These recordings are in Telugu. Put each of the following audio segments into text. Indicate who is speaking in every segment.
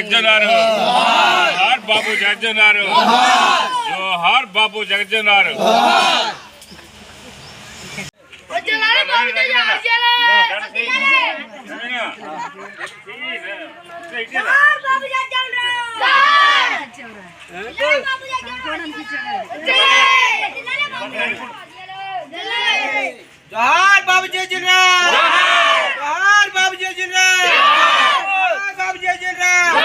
Speaker 1: జగజ్జనారు హార్ బాబు జగజ్జనారు జోహార్ బాబు జగజ్జనారు
Speaker 2: జోహార్ బాబు జయచంద్రరావు జోహార్ బాబు జయచంద్రరావు జోహార్ బాబు జయచంద్రరావు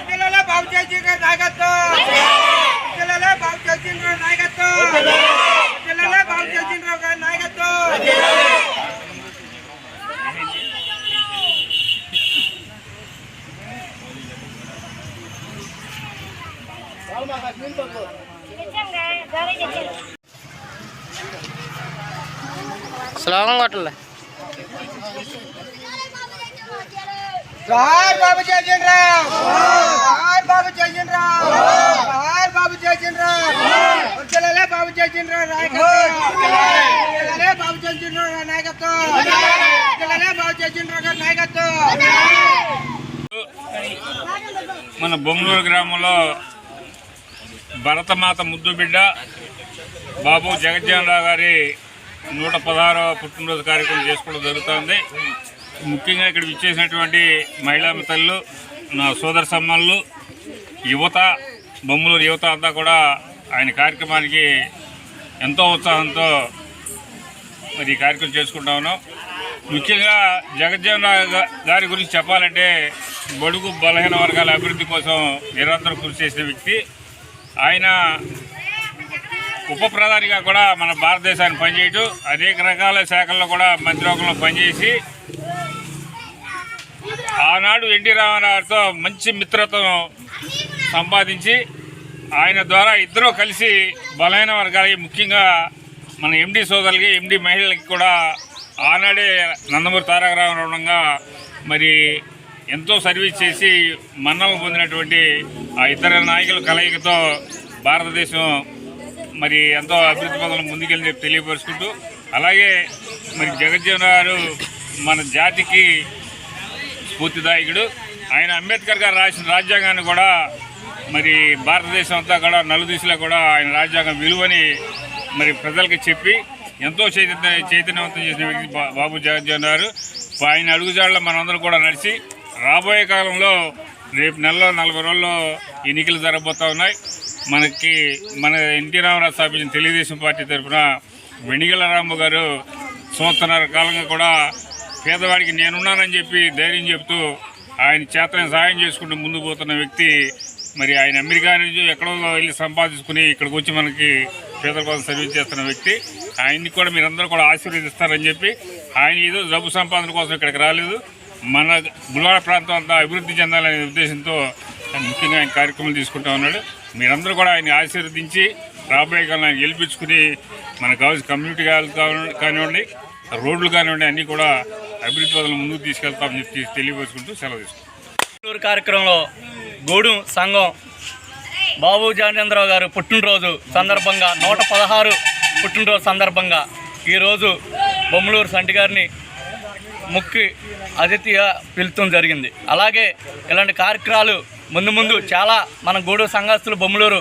Speaker 2: ఉద్యలలో బాబు జయచంద్ర నాయకత్వం ఉద్యలలో బాబు జయచంద్ర నాయకత్వం ఉద్యలలో బాబు జయచంద్రరావు గారి నాయకత్వం
Speaker 3: శ్లోకం కొట్టలే
Speaker 2: జోహార్ బాబు జయచంద్రరావు జోహార్ బాబు జయచంద్రరావు జోహార్ బాబు ఉద్యలలో బాబు జయచంద్ర నాయకత్వం బాబు జయచంద్ర నాయకత్వం బాబు గారి నాయకత్వం
Speaker 1: మన బొమ్మలూరు గ్రామంలో భరతమాత ముద్దు బిడ్డ బాబు జగజ్జనరావు గారి నూట పదహారవ పుట్టినరోజు కార్యక్రమం చేసుకోవడం జరుగుతుంది. ముఖ్యంగా ఇక్కడ విచ్చేసినటువంటి మహిళా మిత్రులు నా సోదర సమ్మళ్ళు యువత బొమ్మలూరు యువత అంతా కూడా ఆయన కార్యక్రమానికి ఎంతో ఉత్సాహంతో మరి కార్యక్రమం చేసుకుంటా ఉన్నాం. ముఖ్యంగా జగజ్జీవన్ గారి గురించి చెప్పాలంటే బడుగు బలహీన వర్గాల అభివృద్ధి కోసం నిరంతరం కృషి చేసిన వ్యక్తి. ఆయన ఉప ప్రధానిగా కూడా మన భారతదేశాన్ని పనిచేయటం అనేక రకాల శాఖల్లో కూడా మంత్రివర్గంలో పనిచేసి ఆనాడు ఎన్టీ రామారావుతో మంచి మిత్రత్వం సంపాదించి ఆయన ద్వారా ఇద్దరూ కలిసి బలహీన వర్గాలకి ముఖ్యంగా మన ఎండి సోదరులకి ఎండి మహిళలకి కూడా ఆనాడే నందమూరి తారక రామారావుగా మరి ఎంతో సర్వీస్ చేసి మన్నలు పొందినటువంటి ఆ ఇద్దరు నాయకుల కలయికతో భారతదేశం మరి ఎంతో అభివృద్ధి పదంలో ముందుకెళ్ళి తెలియపరుచుకుంటూ అలాగే మరి జగజ్జీవన్ గారు మన జాతికి స్ఫూర్తిదాయకుడు. ఆయన అంబేద్కర్ గారు రాసిన రాజ్యాంగాన్ని కూడా మరి భారతదేశం అంతా కూడా నలుదిశలో కూడా ఆయన రాజ్యాంగం విలువని మరి ప్రజలకు చెప్పి ఎంతో చైతన్య చైతన్యవంతం చేసిన వ్యక్తి బా- బాబు జగజ్జీవన్ గారు. ఆయన అడుగుజాడలో మనందరం కూడా నడిచి రాబోయే కాలంలో రేపు నెలలో నలభై రోజుల్లో ఎన్నికలు జరగబోతా ఉన్నాయి. మనకి మన ఎన్టీ రామారావు స్థాపించిన తెలుగుదేశం పార్టీ తరఫున వెనిగల రాంబు గారు సంవత్సరాల కాలంగా కూడా పేదవాడికి నేనున్నానని చెప్పి ధైర్యం చెబుతూ ఆయన చేతనే సహాయం చేసుకుంటూ ముందు పోతున్న వ్యక్తి. మరి ఆయన అమెరికా నుంచి ఎక్కడో వెళ్ళి సంపాదించుకుని ఇక్కడికి వచ్చి మనకి పేదల కోసం సర్వీస్ చేస్తున్న వ్యక్తి. ఆయన్ని కూడా మీరందరూ కూడా ఆశీర్వదిస్తారని చెప్పి ఆయన ఏదో డబ్బు సంపాదన కోసం ఇక్కడికి రాలేదు. మన గుల్వాడ ప్రాంతం అంతా అభివృద్ధి చెందాలనే ఉద్దేశంతో ముఖ్యంగా ఆయన కార్యక్రమం తీసుకుంటా ఉన్నాడు. మీరందరూ కూడా ఆయన ఆశీర్వదించి రాబోయే కాలం ఆయన గెలిపించుకుని మన కావాల్సిన కమ్యూనిటీ కానివ్వండి రోడ్లు కానివ్వండి అన్నీ కూడా అభివృద్ధి పదవులు ముందుకు తీసుకెళ్తామని చెప్పి తెలియపరుచుకుంటూ సెలవు తీసుకుంటాం
Speaker 3: కార్యక్రమంలో గూడెం సంఘం బాబు జానేంద్రరావు గారు పుట్టినరోజు సందర్భంగా నూట పదహారు పుట్టినరోజు సందర్భంగా ఈరోజు బొమ్మలూరు సంటి గారిని ముక్కి అతిథిగా పిలుచడం జరిగింది. అలాగే ఇలాంటి కార్యక్రమాలు ముందు ముందు చాలా మన గూడు సంఘస్థులు బొమ్మలూరు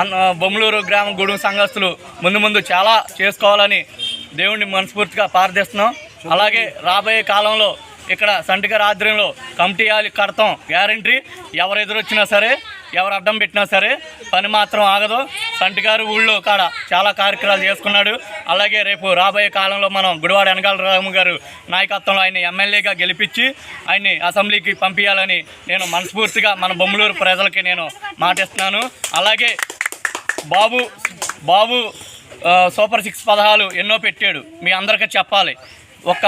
Speaker 3: అన్న బొమ్మలూరు గ్రామ గూడు సంఘస్థులు ముందు ముందు చాలా చేసుకోవాలని దేవుణ్ణి మనస్ఫూర్తిగా ప్రార్థిస్తున్నాం. అలాగే రాబోయే కాలంలో ఇక్కడ సంటికర ఆధ్వర్యంలో కమిటీ కడతాం. గ్యారంటీ ఎవరెదురొచ్చినా సరే ఎవరు అడ్డం పెట్టినా సరే పని మాత్రం ఆగదు. సంటి గారు ఊళ్ళో కాడ చాలా కార్యక్రమాలు చేసుకున్నాడు. అలాగే రేపు రాబోయే కాలంలో మనం గుడివాడ వెనకాల రాము గారు నాయకత్వంలో ఆయన ఎమ్మెల్యేగా గెలిపించి ఆయన్ని అసెంబ్లీకి పంపించాలని నేను మనస్ఫూర్తిగా మన బొమ్మలూరు ప్రజలకి నేను మాటిస్తున్నాను. అలాగే బాబు బాబు సూపర్ సిక్స్ పదహాలు ఎన్నో పెట్టాడు. మీ అందరికీ చెప్పాలి. ఒక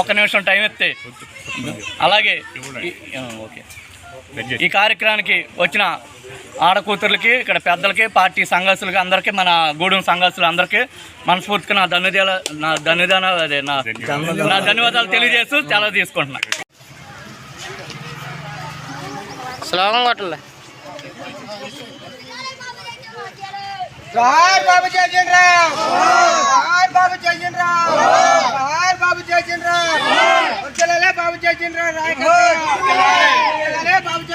Speaker 3: ఒక నిమిషం టైం ఇస్తే అలాగే ఓకే. ఈ కార్యక్రమానికి వచ్చిన ఆడకూతుర్లకి ఇక్కడ పెద్దలకి పార్టీ సంఘాసులకి అందరికీ మన గూడెం సంఘాసులు అందరికీ మనస్ఫూర్తిగా నా ధన్యవాదాలు నా ధన్యవాదాలు అదే నా నా ధన్యవాదాలు తెలియజేస్తూ సెలవు తీసుకుంటున్నా.
Speaker 4: శ్లోకం కొట్టలే
Speaker 2: బాబు బాబు జోహార్ బాబు నాయకత్వం